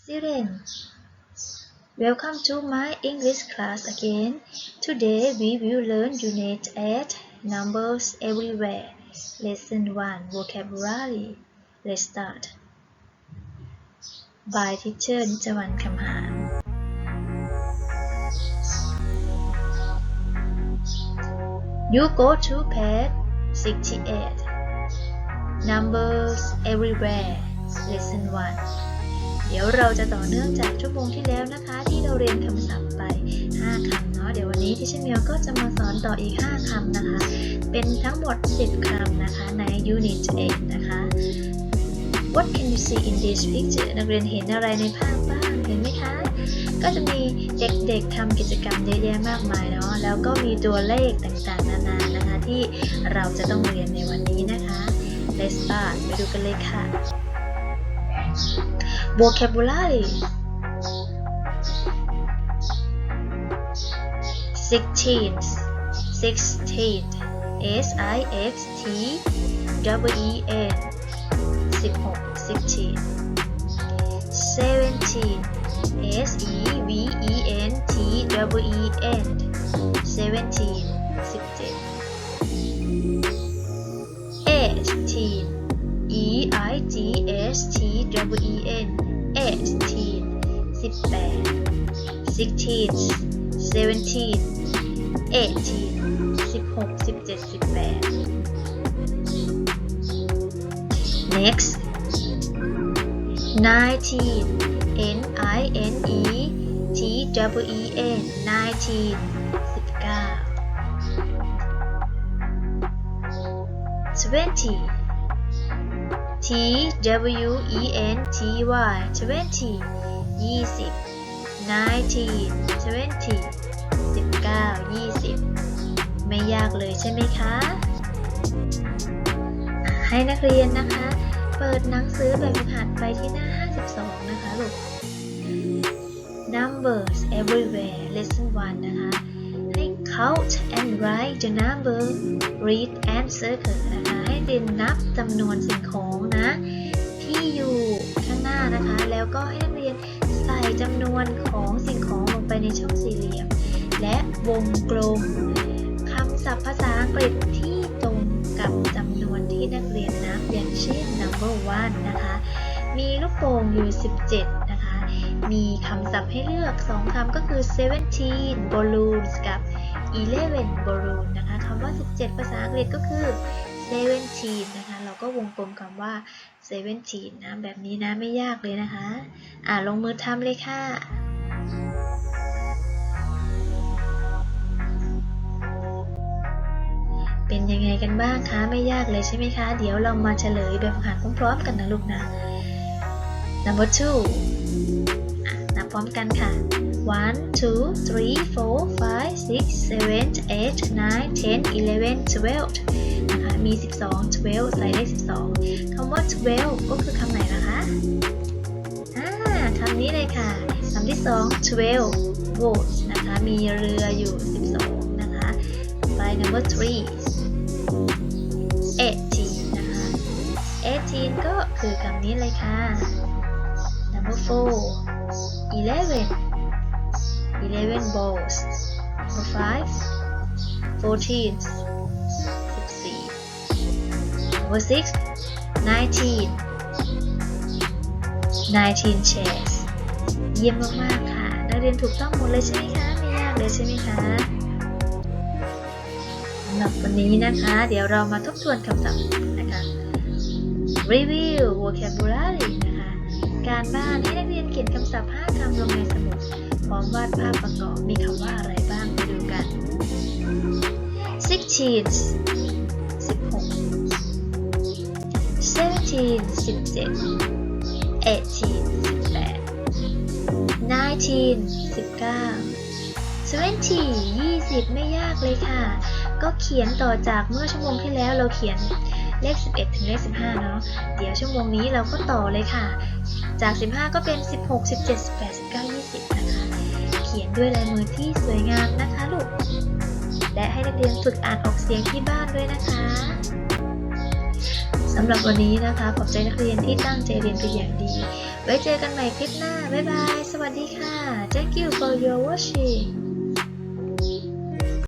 Students, welcome to my English class again. Today we will learn Unit 8 Numbers Everywhere. Lesson 1 Vocabulary. Let's start. By Teacher นิจวันคำหาร You go to page 68 Numbers Everywhere Lesson 1 เดี๋ยวเราจะต่อเนื่องจากชั่วโมงที่แล้วนะคะ ที่เราเรียนคำศัพท์ไป 5 คำเนาะเดี๋ยววันนี้ที่เชนเมียวก็จะมาสอนต่ออีก 5 คำนะคะ เป็นทั้งหมด 10 คำนะคะใน Unit 8นะคะ What can you see in this picture นักเรียนเห็นอะไรในภาพบ้าง เห็นไหมคะ ก็จะมีเด็กๆทำกิจกรรมเยอะแยะมากมายเนาะ แล้วก็มีตัวเลขต่างๆ นานานะคะ ที่เราจะต้องเรียนในวันนี้นะคะ Let's start ไปดูกันเลยค่ะ vocabulary. 16 16 S I X T W E N. 16 16 17 S E V E N T W E N. 17 17 18 16 17 18 16 17 18 next 19 N I N E T W E N 19 19 20 T W E N T Y 20 20 19 20 19 20 ไม่ยากเลยใช่ไหมคะ ให้นักเรียนนะคะ เปิดหนังสือแบบฝึกหัดไปที่หน้า 52 นะคะลูก Numbers everywhere lesson 1 นะคะ ให้ count and write the number read and circle นะคะ ให้เรียนนับจำนวนสิ่งของนะ ที่อยู่ข้างหน้านะคะ แล้วก็ให้นักเรียนใจำนวนของสิ่งของลงไปในช่องสี่เหลี่ยม และวงกลมคำศัพท์ภาษาอังกฤษที่ตรงกับจำนวนที่นักเรียนนับอย่างเช่น number one นะคะ มีลูกโป่งอยู่ 17 นะคะ มีคำศัพท์ให้เลือก 2คำก็คือ17 balloons กับ11 balloon นะคะคำว่า 17 ภาษาอังกฤษก็คือ17นะคะ ก็วงกลมคำว่า17นะแบบนี้นะไม่ยากเลยนะคะ อ่าลงมือทำเลยค่ะเป็นยังไงกันบ้างคะ ไม่ยากเลยใช่ไหมคะ เดี๋ยวเรามาเฉลยแบบฝึกหัดพร้อมๆกันนะลูกนะ number two อะนับพร้อมกันค่ะ one two three four five six seven eight nine ten eleven twelve นะคะมี 12 12 ใส่เลข12 คำว่า 12 ก็คือคำไหนล่ะคะอ่าคำนี้เลยค่ะคำที่ 2 12 boats นะคะ มีเรืออยู่ 12 นะคะ by number three 18 นะคะ 18 ก็คือคำนี้เลยค่ะ number four 11 11 balls number five 14 14 number six 19 19 chairs เยี่ยมมากๆค่ะ นักเรียนถูกต้องหมดเลยใช่ไหมคะไม่ยากเลยใช่ไหมคะสำหรับวันนี้นะคะ เดี๋ยวเรามาทบทวนคำศัพท์นะคะ review vocabulary นะคะ การบ้านให้นักเรียนเขียนคำศัพท์ 5คำลงในสมุด พร้อมวาดภาพประกอบมีคำว่าอะไรบ้างไปดูกัน sixteen sixteen 16 seventeen 17 eighteen 18 nineteen 19 twenty 20ไม่ยากเลยค่ะ ก็เขียนต่อจากเมื่อชั่วโมงที่แล้วเราเขียนเลข 11 ถึงเลข 15 เนาะ เดี๋ยวชั่วโมงนี้เราก็ต่อเลยค่ะ จาก 15 ก็เป็น 16 17 18 19 20 นะคะ เขียนด้วยลายมือที่สวยงามนะคะลูก และให้นักเรียนฝึกอ่านออกเสียงที่บ้านด้วยนะคะ สำหรับวันนี้นะคะขอบใจนักเรียนที่ตั้งใจเรียนเป็นอย่างดี ไว้เจอกันใหม่คลิปหน้า บ๊ายบาย สวัสดีค่ะ thank you for your watching